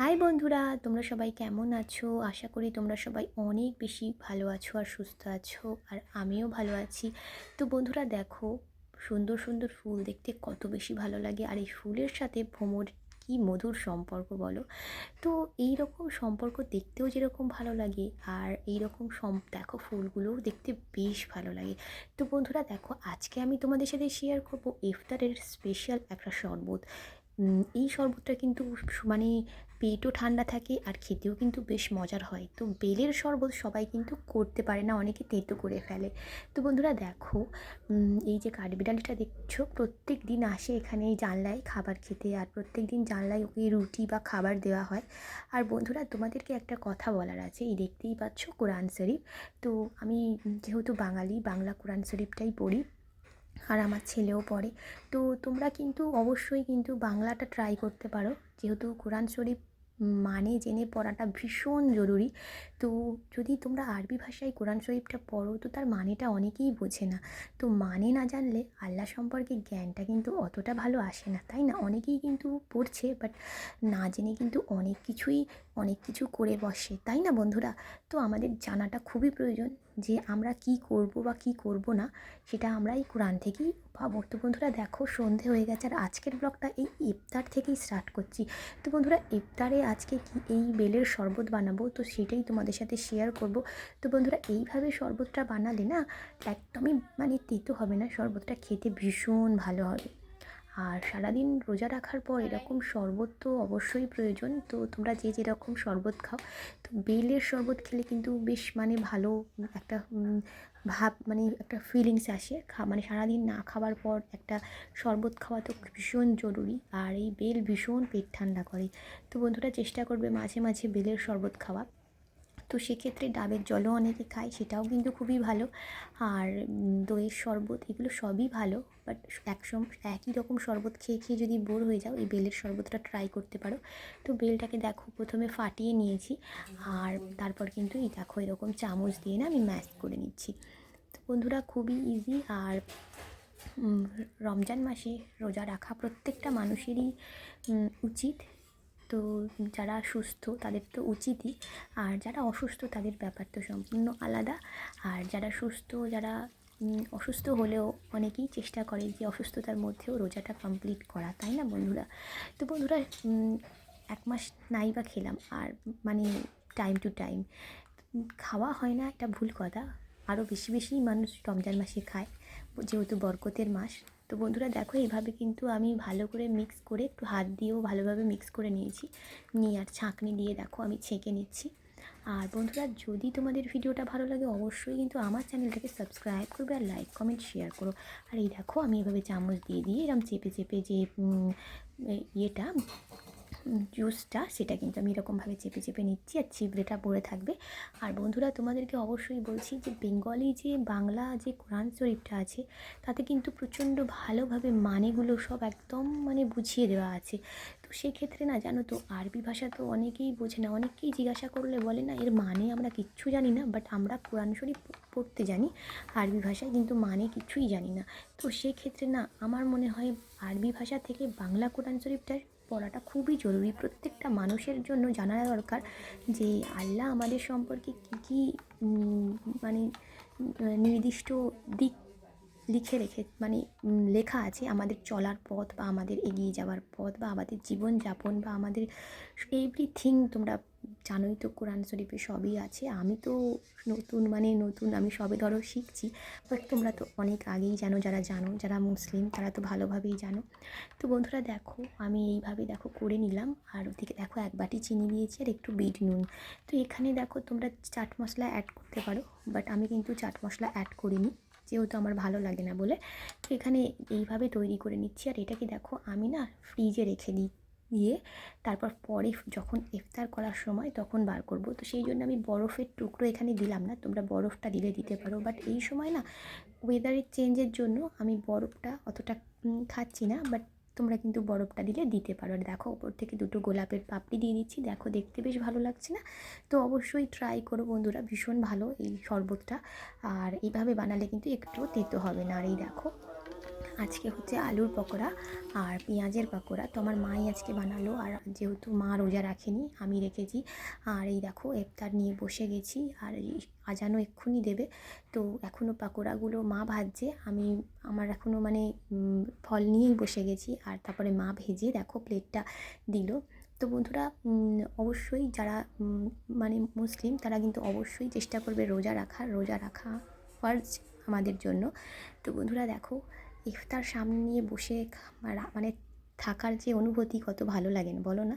High বন্ধুরা, তোমরা সবাই কেমন আছো? আশা করি তোমরা সবাই অনেক বেশি ভালো আছো আর সুস্থ আছো, আর আমিও ভালো আছি। তো বন্ধুরা, দেখো, সুন্দর সুন্দর ফুল দেখতে কত বেশি ভালো লাগে। আর এই ফুলের সাথে ভ্রমর কি মধুর সম্পর্ক বলো? তো এই রকম সম্পর্ক দেখতেও যেরকম ভালো লাগে, আর এই রকম সম, দেখো, ফুলগুলোও দেখতে বেশ ভালো লাগে। তো বন্ধুরা, দেখো, আজকে আমি তোমাদের সাথে শেয়ার করব ইফতারের স্পেশাল একটা শরবত। এই শরবতটা কিন্তু মানে পেটও ঠান্ডা থাকে আর খেতেও কিন্তু বেশ মজার হয়। তো বেলের শরবত সবাই কিন্তু করতে পারে না, অনেকে তেঁতো করে ফেলে। তো বন্ধুরা দেখো এই যে কাঠবিড়ালিটা দেখছ, প্রত্যেক দিন আসে এখানে এই জানলায় খাবার খেতে আর প্রত্যেক দিন জানলায় ওকে রুটি বা খাবার দেওয়া হয়। আর বন্ধুরা তোমাদেরকে একটা কথা বলার আছে, এই দেখতেই পাচ্ছ কোরআন শরীফ। তো আমি যেহেতু বাঙালি, বাংলা কোরআন শরীফটাই পড়ি। আর আমার ছেলেও পড়ে। তো তোমরা কিন্তু অবশ্যই কিন্তু বাংলাটা ট্রাই করতে পারো। যেহেতু কোরআন শরীফ মানে জেনে পড়াটা ভীষণ জরুরি। তো যদি তোমরা আরবি ভাষায় কোরআন শরীফটা পড়ো, তো তার মানেটা অনেকেই বোঝে না। তো মানে না জানলে আল্লাহ সম্পর্কে জ্ঞানটা কিন্তু অতটা ভালো আসে না, তাই না? অনেকেই কিন্তু পড়ছে বাট না জেনে কিন্তু অনেক কিছুই, অনেক কিছু করে বসে, তাই না বন্ধুরা? তো আমাদের জানাটা খুবই প্রয়োজন যে আমরা কি করব বা কি করব না, সেটা আমরা এই কোরআন থেকেই পাবো তো বন্ধুরা দেখো সন্ধে হয়ে গেছে আর আজকের ব্লগটা এই ইফতার থেকেই স্টার্ট করছি। তো বন্ধুরা ইফতারে আজকে কি এই বেলের শরবত বানাবো? তো সেটাই তোমাদের সাথে শেয়ার করব। তো বন্ধুরা এইভাবে শরবতটা বানালে না একদমই মানে তেতো হবে না শরবতটা খেতে ভীষণ ভালো হবে। আর সারাদিন রোজা রাখার পর এরকম শরবত তো অবশ্যই প্রয়োজন। তো তোমরা যে যেরকম শরবত খাও তো বেলের শরবত খেলে কিন্তু বেশ মানে ভালো একটা ভাব মানে একটা ফিলিংস আসে। খা মানে সারাদিন না খাওয়ার পর একটা শরবত খাওয়া তো ভীষণ জরুরি। আর এই বেল ভীষণ পেট ঠান্ডা করে। তো বন্ধুরা চেষ্টা করবে মাঝে মাঝে বেলের শরবত খাওয়া। তো সেক্ষেত্রে ডাবের জলও অনেকে খায়, সেটাও কিন্তু খুবই ভালো। আর দইয়ের শরবত, এগুলো সবই ভালো বাট একসম, একই রকম শরবত খেয়ে খেয়ে যদি বোর হয়ে যাও, এই বেলের শরবতটা ট্রাই করতে পারো। তো বেলটাকে দেখো, প্রথমে ফাটিয়ে নিয়েছি, আর তারপর কিন্তু এই দেখো, এরকম চামচ দিয়ে না আমি ম্যাশ করে নিচ্ছি। তো বন্ধুরা, খুবই ইজি আর রমজান মাসে রোজা রাখা প্রত্যেকটা মানুষেরই উচিত তো যারা সুস্থ তাদের তো উচিতই, আর যারা অসুস্থ তাদের ব্যাপার তো সম্পূর্ণ আলাদা। আর যারা সুস্থ, যারা অসুস্থ হলেও অনেকেই চেষ্টা করে যে অসুস্থতার মধ্যেও রোজাটা কমপ্লিট করা, তাই না বন্ধুরা? তো বন্ধুরা এক মাস নাই বা খেলাম, আর মানে টাইম টু টাইম খাওয়া হয় না, এটা ভুল কথা। আরও বেশি বেশি মানুষ রমজান মাসে খায়, যেহেতু বরকতের মাস। তো বন্ধুরা দেখো, এইভাবে কিন্তু আমি ভালো করে মিক্স করে একটু হাত দিয়েও ভালোভাবে মিক্স করে নিয়েছি। নিয়ে আর ছাঁকনি দিয়ে দেখো আমি ছেঁকে নিচ্ছি। আর বন্ধুরা যদি তোমাদের ভিডিওটা ভালো লাগে, অবশ্যই কিন্তু আমার চ্যানেলটাকে সাবস্ক্রাইব করবে আর লাইক কমেন্ট শেয়ার করো। আর এই দেখো, আমি এভাবে চামচ দিয়ে দিয়ে এরকম চেপে চেপে যে ইয়েটা জুসটা সেটা কিন্তু আমি এরকমভাবে চেপে চেপে নিচ্ছি আর চিবড়েটা পড়ে থাকবে। আর বন্ধুরা, তোমাদেরকে অবশ্যই বলছি যে বেঙ্গলি যে বাংলা যে কোরআন শরীফটা আছে, তাতে কিন্তু প্রচণ্ড ভালোভাবে মানেগুলো সব একদম মানে বুঝিয়ে দেওয়া আছে। তো সেক্ষেত্রে না, জানো তো, আরবি ভাষা তো অনেকেই বোঝে না অনেকেই জিজ্ঞাসা করলে বলে না, এর মানে আমরা কিচ্ছু জানি না বাট আমরা কোরআন শরীফ পড়তে জানি, আরবি ভাষায় কিন্তু মানে কিছুই জানি না। তো সেক্ষেত্রে না, আমার মনে হয় আরবি ভাষা থেকে বাংলা কোরআন শরীফটা পড়াটা খুবই জরুরি। প্রত্যেকটা মানুষের জন্য জানা দরকার যে আল্লাহ আমাদের সম্পর্কে কী কী মানে নির্দিষ্ট দিক লিখে রেখে মানে লেখা আছে আমাদের চলার পথ বা আমাদের এগিয়ে যাওয়ার পথ বা আমাদের জীবনযাপন বা আমাদের এভরিথিং তোমরা জানোই তো কোরআন শরীফে সবই আছে। আমি তো নতুন মানে নতুন, আমি সবে ধরো শিখছি বাট তোমরা তো অনেক আগেই জানো, যারা জানো, যারা মুসলিম, তারা তো ভালোভাবেই জানো। তো বন্ধুরা দেখো, আমি এইভাবে দেখো করে নিলাম, আর ওদিকে দেখো এক বাটি চিনি দিয়েছি আর একটু বিট নুন। তো এখানে দেখো তোমরা চাট মশলা অ্যাড করতে পারো বাট আমি কিন্তু চাট মশলা অ্যাড করিনি। যেহেতু আমার ভালো লাগে না বলে তো এখানে এইভাবে তৈরি করে নিচ্ছি। আর এটাকে দেখো আমি না ফ্রিজে রেখে দিই দিয়ে তারপর পরে যখন ইফতার করার সময় তখন বার করব। তো সেই জন্য আমি বরফের টুকরো এখানে দিলাম না তোমরা বরফটা দিলে দিতে পারো। বাট এই সময় না ওয়েদারের চেঞ্জের জন্য আমি বরফটা অতটা খাচ্ছি না। বাট তোমরা কিন্তু বরফটা দিলে দিতে পারো। আর দেখো ওপর থেকে দুটো গোলাপের পাপড়ি দিয়ে দিচ্ছি। দেখো, দেখতে বেশ ভালো লাগছে না? তো অবশ্যই ট্রাই করো বন্ধুরা, ভীষণ ভালো এই শরবতটা। আর এইভাবে বানালে কিন্তু একটুও তেতো হবে না। আর এই দেখো আজকে হচ্ছে আলুর পকোড়া আর পেঁয়াজের পকোড়া। তো আমার মাই আজকে বানালো আর যেহেতু মা রোজা রাখেনি, আমি রেখেছি। আর এই দেখো এফতার নিয়ে বসে গেছি আর এই আজানও এক্ষুনি দেবে। তো এখনও পাকোড়াগুলো মা ভাজছে, আমি, আমার এখনও মানে ফল নিয়েই বসে গেছি। আর তারপরে মা ভেজে দেখো প্লেটটা দিল। তো বন্ধুরা অবশ্যই যারা মানে মুসলিম, তারা কিন্তু অবশ্যই চেষ্টা করবে রোজা রাখা রোজা রাখা ফার্জ আমাদের জন্য। তো বন্ধুরা দেখো ইফতার সামনে নিয়ে বসে খা- মানে থাকার যে অনুভূতি কত ভালো লাগে না, বলো না।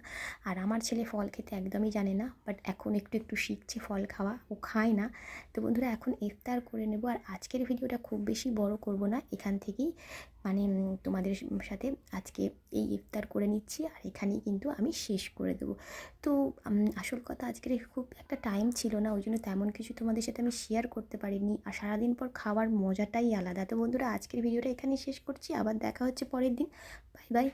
আর আমার ছেলে ফল খেতে একদমই জানে না বাট এখন একটু একটু শিখছে ফল খাওয়া, ও খায় না। তো বন্ধুরা, এখন ইফতার করে নেব, আর আজকের ভিডিওটা খুব বেশি বড় করব না, এখান থেকেই মানে তোমাদের সাথে আজকে এই ইফতার করে নিচ্ছি, আর এখানেই কিন্তু আমি শেষ করে দেবো। তো আসল কথা আজকের খুব একটা টাইম ছিল না, ওই জন্য তেমন কিছু তোমাদের সাথে আমি শেয়ার করতে পারিনি, আর সারাদিন পর খাওয়ার মজাটাই আলাদা। তো বন্ধুরা, আজকের ভিডিওটা এখানেই শেষ করছি, আবার দেখা হচ্ছে পরের দিন। Bye bye